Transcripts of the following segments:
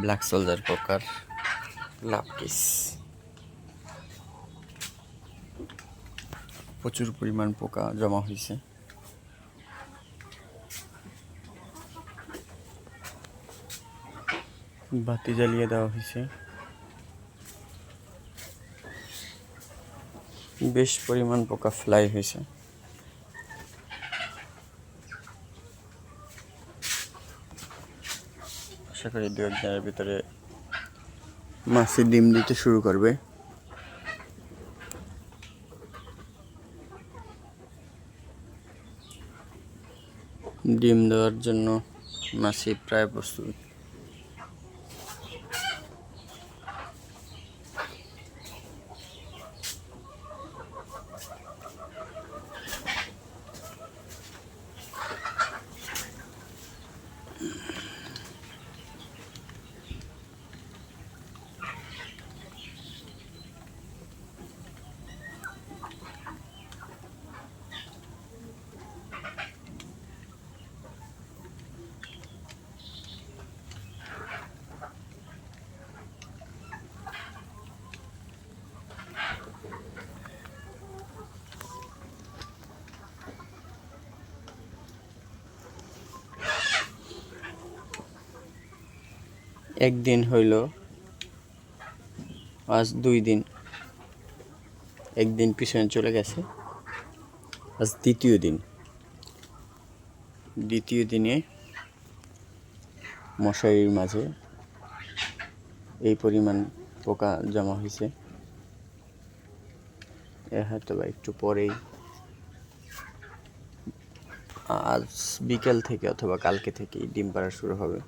Black soldier পোকার লাপকিস প্রচুর পরিমাণ পোকা জমা হয়েছে। বাতি জ্বালিয়ে দেওয়া হয়েছে। বেশ পরিমাণ পোকা ফ্লাই হয়েছে। আশা করি দু একদিনের ভিতরে মাছে ডিম দিতে শুরু করবে। ডিম দেওয়ার জন্য মাছি প্রায় প্রস্তুত। একদিন হইল, আজ দুই দিন, একদিন পিছনে চলে গেছে, আজ দ্বিতীয় দিন। দ্বিতীয় দিনে মশারির মাঝে এই পরিমাণ পোকা জমা হয়েছে। এ হয়তো বা একটু পরেই, আজ বিকেল থেকে অথবা কালকে থেকেই ডিম পাড়া শুরু হবে।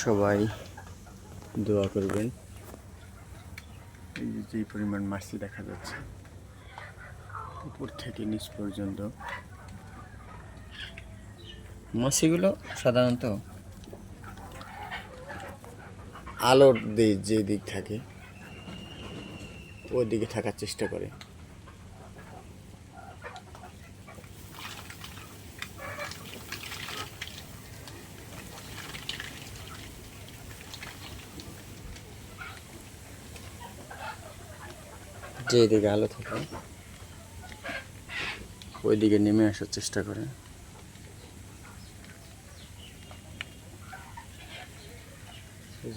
সবাই দোয়া করবেন। এই যে যেই পরিমাণ মাছি দেখা যাচ্ছে, উপর থেকে নিচ পর্যন্ত। মাছিগুলো সাধারণত আলোর যে দিক থাকে ওই দিকে থাকার চেষ্টা করে। যে এদিকে আলো থাকে। ওইদিকে নেমে আসার চেষ্টা করে।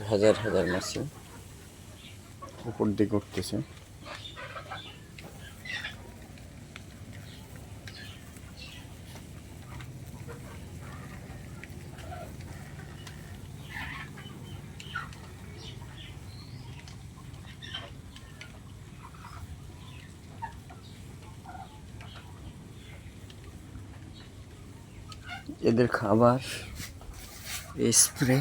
হাজার হাজার মাসে। উপর দিকে উঠতেছে। এদের খাবার স্প্রে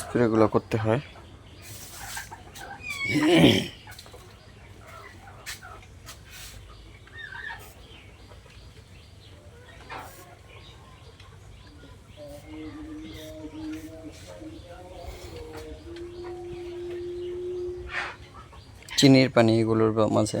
স্প্রেগুলো করতে হয়। চিনির পানি এগুলোর মাঝে।